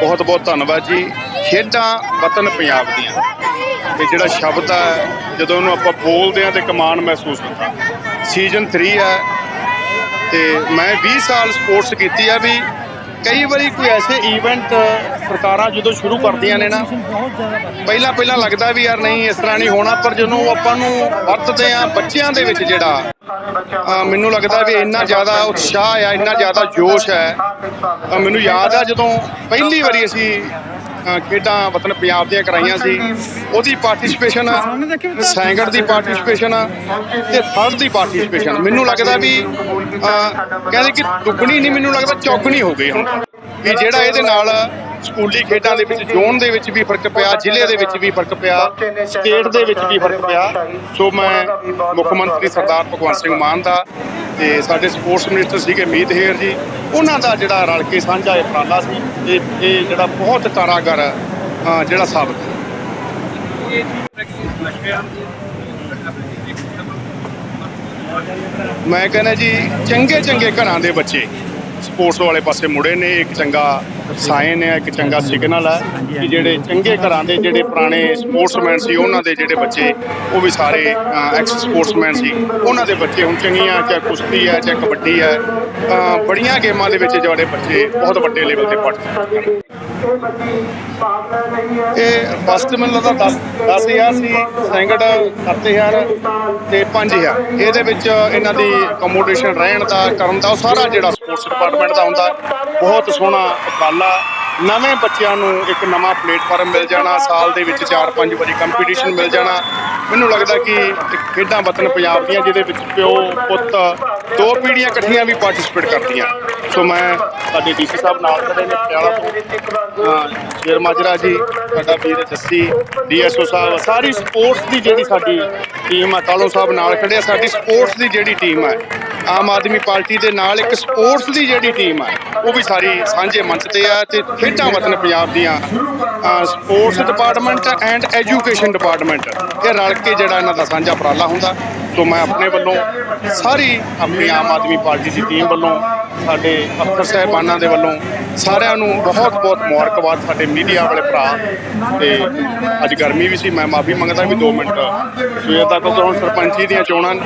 ਬਹੁਤ ਬਹੁਤ ਧੰਨਵਾਦ ਜੀ। ਖੇਡਾਂ ਵਤਨ ਪੰਜਾਬ ਦੀਆਂ। ਇਹ ਜਿਹੜਾ ਸ਼ਬਦ ਹੈ, ਜਦੋਂ ਉਹਨੂੰ ਆਪਾਂ ਬੋਲਦੇ ਆ ਤੇ ਕਮਾਨ ਮਹਿਸੂਸ ਹੁੰਦਾ। ਸੀਜ਼ਨ 3 ਹੈ ਤੇ ਮੈਂ 20 ਸਾਲ ਸਪੋਰਟਸ ਕੀਤੀ ਆ ਵੀ ਕਈ ਵਾਰੀ ਕੋਈ ਐਸੇ ਇਵੈਂਟ ਸਰਕਾਰਾਂ ਜਦੋਂ ਸ਼ੁਰੂ ਕਰਦੀਆਂ ਨੇ ਨਾ ਪਹਿਲਾਂ ਪਹਿਲਾਂ ਲੱਗਦਾ ਵੀ ਯਾਰ ਨਹੀਂ, ਇਸ ਤਰ੍ਹਾਂ ਨਹੀਂ ਹੋਣਾ, ਪਰ ਜਦੋਂ ਆਪਾਂ ਨੂੰ ਵਰਤਦੇ ਆ ਬੱਚਿਆਂ ਦੇ ਵਿੱਚ ਜਿਹੜਾ ਅ, ਮੈਨੂੰ ਲੱਗਦਾ ਵੀ ਇੰਨਾ ਜ਼ਿਆਦਾ ਉਤਸ਼ਾਹ ਆ ਇੰਨਾ ਜ਼ਿਆਦਾ ਜੋਸ਼ ਹੈ ਅ, ਮੈਨੂੰ ਯਾਦ ਆ ਜਦੋਂ ਪਹਿਲੀ ਵਾਰੀ ਅਸੀਂ ਅ, ਖੇਡਾਂ ਵਤਨ ਪੰਜਾਬ ਦੀਆਂ ਕਰਾਈਆਂ ਸੀ ਉਹਦੀ ਪਾਰਟਿਸਿਪੇਸ਼ਨ ਸੈਂਗੜ ਦੀ ਪਾਰਟਿਸਿਪੇਸ਼ਨ ਤੇ ਥਰਡ ਦੀ ਪਾਰਟਿਸਿਪੇਸ਼ਨ ਮੈਨੂੰ ਲੱਗਦਾ ਵੀ ਅ, ਕਹਿੰਦੇ ਕਿ ਦੁੱਗਣੀ ਨਹੀਂ ਮੈਨੂੰ ਲੱਗਦਾ ਚੌਗਣੀ ਹੋ ਗਈ ਹੁਣ। ਵੀ ਜਿਹੜਾ ਇਹਦੇ ਨਾਲ ਸਕੂਲੀ ਖੇਡਾਂ ਦੇ ਵਿੱਚ, ਜ਼ੋਨ ਦੇ ਵਿੱਚ ਵੀ ਫ਼ਰਕ ਪਿਆ, ਜ਼ਿਲ੍ਹੇ ਦੇ ਵਿੱਚ ਵੀ ਫ਼ਰਕ ਪਿਆ, ਸਟੇਟ ਦੇ ਵਿੱਚ ਵੀ ਫ਼ਰਕ ਪਿਆ। ਸੋ ਮੈਂ ਮੁੱਖ ਮੰਤਰੀ ਸਰਦਾਰ ਭਗਵੰਤ ਸਿੰਘ ਮਾਨ ਦਾ ਤੇ ਸਾਡੇ ਸਪੋਰਟਸ ਮਿਨਿਸਟਰ ਸੀਗੇ ਮੀਤ ਹੇਰ ਜੀ, ਉਹਨਾਂ ਦਾ ਜਿਹੜਾ ਰਲ ਕੇ ਸਾਂਝਾ ਇਹ ਉਪਰਾਲਾ ਸੀ, ਇਹ ਇਹ ਜਿਹੜਾ ਬਹੁਤ ਤਾਰਾਗਰ ਜਿਹੜਾ ਸਾਬਤ ਹੈ। ਮੈਂ ਕਹਿੰਦਾ ਜੀ ਚੰਗੇ ਚੰਗੇ ਘਰਾਂ ਦੇ ਬੱਚੇ। ਸਪੋਰਟਸ ਵਾਲੇ ਪਾਸੇ ਮੁੜੇ ਨੇ ਇੱਕ ਚੰਗਾ ਸਾਇਨ ਹੈ ਇੱਕ ਚੰਗਾ ਸਿਗਨਲ ਹੈ ਕਿ ਜਿਹੜੇ ਚੰਗੇ ਘਰਾਂ ਦੇ ਜਿਹੜੇ ਪੁਰਾਣੇ ਸਪੋਰਟਸਮੈਨ ਸੀ ਉਹਨਾਂ ਦੇ ਜਿਹੜੇ ਬੱਚੇ ਉਹ ਵੀ ਸਾਰੇ ਐਕਸ ਸਪੋਰਟਸਮੈਨ ਸੀ ਉਹਨਾਂ ਦੇ ਬੱਚੇ ਹੁਣ ਚੰਗੀਆਂ ਚਾਹੇ ਕੁਸ਼ਤੀ ਹੈ ਚਾਹੇ ਕਬੱਡੀ ਹੈ ਬੜੀਆਂ ਗੇਮਾਂ ਦੇ ਵਿੱਚ ਜਿਹੜੇ ਬੱਚੇ ਬਹੁਤ ਵੱਡੇ ਲੈਵਲ ਤੇ ਪਾਰਟਿਸਿਪੇਟ ਕਰਦੇ ਇਹ ਫਸਟ ਮੈਨੂੰ ਲੱਗਦਾ 10 10000 ਸੀ, ਸੈਂਕੜ 7000 ਤੇ 5000 ਇਹਦੇ ਵਿੱਚ ਇਹਨਾਂ ਦੀ ਅਕੋਮੋਡੇਸ਼ਨ ਰਹਿਣ ਦਾ, ਕਰਨ ਦਾ, ਉਹ ਸਾਰਾ ਜਿਹੜਾ ਸਪੋਰਟਸ ਡਿਪਾਰਟਮੈਂਟ ਦਾ ਹੁੰਦਾ, ਬਹੁਤ ਸੋਹਣਾ ਉਪਰਾਲਾ ਨਵੇਂ ਬੱਚਿਆਂ ਨੂੰ ਇੱਕ ਨਵਾਂ ਪਲੇਟਫਾਰਮ ਮਿਲ ਜਾਣਾ, ਸਾਲ ਦੇ ਵਿੱਚ 4-5 ਵਾਰੀ ਕੰਪੀਟੀਸ਼ਨ ਮਿਲ ਜਾਣਾ। ਮੈਨੂੰ ਲੱਗਦਾ ਕਿ ਇੱਕ ਖੇਡਾਂ ਵਤਨ ਪੰਜਾਬ ਦੀਆਂ, ਜਿਹਦੇ ਵਿੱਚ ਪਿਓ, ਪੁੱਤ, ਦੋ ਪੀੜ੍ਹੀਆਂ ਇਕੱਠੀਆਂ ਵੀ ਪਾਰਟਿਸਿਪੇਟ ਕਰਦੀਆਂ। ਸੋ ਮੈਂ ਸਾਡੇ ਡੀਸੀ ਸਾਹਿਬ ਨਾਲ ਖੜੇ ਨੇ ਪਟਿਆਲਾ ਤੋਂ। ਸ਼ੇਰ ਮਾਜਰਾ ਜੀ, ਸਾਡਾ ਵੀਰ ਜੱਸੀ, ਡੀਐਸਓ ਸਾਹਿਬ, ਸਾਰੀ ਸਪੋਰਟਸ ਦੀ ਜਿਹੜੀ ਸਾਡੀ ਟੀਮ ਆ ਕਾਲੋ ਸਾਹਿਬ ਨਾਲ ਖੜੇ ਆ, ਸਾਡੀ ਸਪੋਰਟਸ ਦੀ ਜਿਹੜੀ ਟੀਮ ਹੈ ਆਮ ਆਦਮੀ ਪਾਰਟੀ ਦੇ ਨਾਲ ਇੱਕ ਸਪੋਰਟਸ ਦੀ ਜਿਹੜੀ ਟੀਮ ਹੈ ਉਹ ਵੀ ਸਾਰੀ ਸਾਂਝੇ ਮੰਚ ਤੇ ਆ ਤੇ ਖੇਡਾਂ ਵਤਨ ਪੰਜਾਬ ਦੀਆਂ sports department and education department ਇਹ ਰਲ ਕੇ ਜਿਹੜਾ ਇਹਨਾਂ ਦਾ ਸਾਂਝਾ ਉਪਰਾਲਾ ਹੁੰਦਾ, ਸੋ ਮੈਂ ਆਪਣੇ ਵੱਲੋਂ ਸਾਰੀ ਆਪਣੀ ਆਮ ਆਦਮੀ ਪਾਰਟੀ ਦੀ ਟੀਮ ਵੱਲੋਂ, ਸਾਡੇ ਅਫਸਰ ਸਾਹਿਬਾਨਾਂ ਦੇ ਵੱਲੋਂ ਸਾਰਿਆਂ ਨੂੰ ਬਹੁਤ ਬਹੁਤ ਮੁਬਾਰਕਬਾਦ ਸਾਡੇ ਮੀਡੀਆ ਵਾਲੇ ਭਰਾ। ਤੇ ਅੱਜ ਗਰਮੀ ਵੀ ਸੀ, ਮੈਂ ਮਾਫੀ ਮੰਗਦਾ ਵੀ 2 ਮਿੰਟ। ਸਵੇਰ ਤੱਕ ਤਾਂ ਸਰਪੰਚੀ ਦੀਆਂ ਚੋਣਾਂ ਨੇ।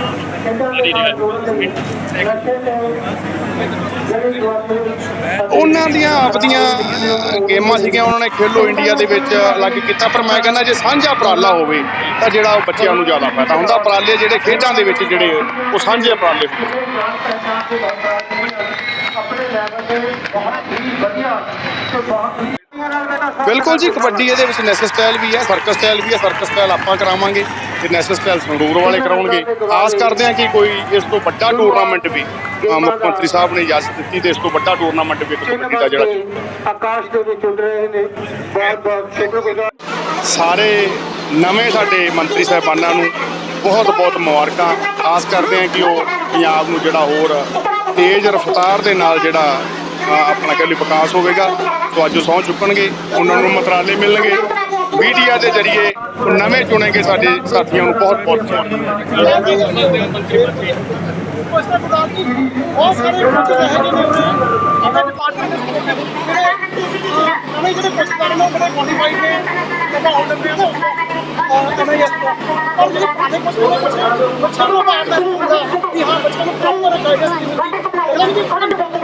ਉਹਨਾਂ ਦੀਆਂ ਆਪਦੀਆਂ ਗੇਮਾਂ ਸੀਗੀਆਂ, ਉਹਨਾਂ ਨੇ ਖੇਲੋ ਇੰਡੀਆ ਦੇ ਵਿੱਚ ਅਲੱਗ ਕੀਤਾ। ਪਰ ਮੈਂ ਕਹਿੰਦਾ ਜੇ ਸਾਂਝਾ ਉਪਰਾਲਾ ਹੋਵੇ, ਤਾਂ ਜਿਹੜਾ ਉਹ ਬੱਚਿਆਂ ਨੂੰ ਜ਼ਿਆਦਾ ਫਾਇਦਾ ਹੁੰਦਾ। ਉਪਰਾਲੇ ਜਿਹੜੇ ਖੇਡਾਂ ਦੇ ਵਿੱਚ ਜਿਹੜੇ ਉਹ ਸਾਂਝੇ ਉਪਰਾਲੇ ਹੁੰਦੇ। ਬਿਲਕੁਲ ਜੀ ਕਬੱਡੀ ਇਹਦੇ ਵਿੱਚ ਨੈਸ਼ਨਲ ਸਟਾਈਲ ਵੀ ਹੈ ਸਰਕਸ ਸਟਾਈਲ ਵੀ ਹੈ ਸਰਕਸ ਸਟਾਈਲ ਆਪਾਂ ਕਰਾਵਾਂਗੇ ਤੇ ਨੈਸ਼ਨਲ ਸਟਾਈਲ ਸੰਗਰੂਰ ਵਾਲੇ ਕਰਾਉਣਗੇ। ਆਸ ਕਰਦੇ ਹਾਂ ਕਿ ਕੋਈ ਇਸ ਤੋਂ ਵੱਡਾ ਟੂਰਨਾਮੈਂਟ ਵੀ ਮੁੱਖ ਮੰਤਰੀ ਸਾਹਿਬ ਨੇ ਇਜਾਜ਼ਤ ਦਿੱਤੀ ਤੇ ਇਸ ਤੋਂ ਵੱਡਾ ਟੂਰਨਾਮੈਂਟ ਵੀ ਕਬੱਡੀ ਦਾ ਜਿਹੜਾ ਆਕਾਸ਼ ਦੇ ਵਿੱਚ ਉੱਡ ਰਹੇ ਨੇ। ਬਹੁਤ ਬਹੁਤ ਸ਼ੁਕਰਗੁਜ਼ਾਰ ਸਾਰੇ ਨਵੇਂ ਸਾਡੇ ਮੰਤਰੀ ਸਾਹਿਬਾਨਾਂ ਨੂੰ ਬਹੁਤ ਬਹੁਤ ਮੁਬਾਰਕਾਂ। ਆਸ ਕਰਦੇ ਹਾਂ ਕਿ ਉਹ ਪੰਜਾਬ ਨੂੰ ਜਿਹੜਾ ਹੋਰ ਤੇਜ਼ ਰਫ਼ਤਾਰ ਦੇ ਨਾਲ ਜਿਹੜਾ ਆਪਣਾ ਕਹਿ ਲਈ ਵਿਕਾਸ ਹੋਵੇਗਾ ਸੋ ਅੱਜ ਉਹ ਸਹੁੰ ਚੁੱਕਣਗੇ, ਉਹਨਾਂ ਨੂੰ ਮੰਤਰਾਲੇ ਮਿਲਣਗੇ। ਮੀਡੀਆ ਦੇ ਜ਼ਰੀਏ ਨਵੇਂ ਚੁਣੇ ਗਏ ਸਾਡੇ ਸਾਥੀਆਂ ਨੂੰ ਬਹੁਤ ਬਹੁਤ ਮੁਬਾਰਕਾਂ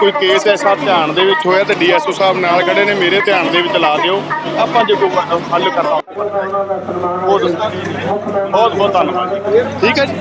ਕੋਈ ਕੇਸ ਐਸਾ ਧਿਆਨ ਦੇ ਵਿੱਚ ਹੋਇਆ ਤੇ ਡੀਐਸਓ ਸਾਹਿਬ ਨਾਲ ਖੜੇ ਨੇ, ਮੇਰੇ ਧਿਆਨ ਦੇ ਵਿੱਚ ਲਾ ਦਿਓ। ਆਪਾਂ ਜੇ ਕੋਈ ਹੱਲ ਕਰਨਾ ਬਹੁਤ ਬਹੁਤ ਬਹੁਤ ਧੰਨਵਾਦ। ਠੀਕ ਹੈ ਜੀ।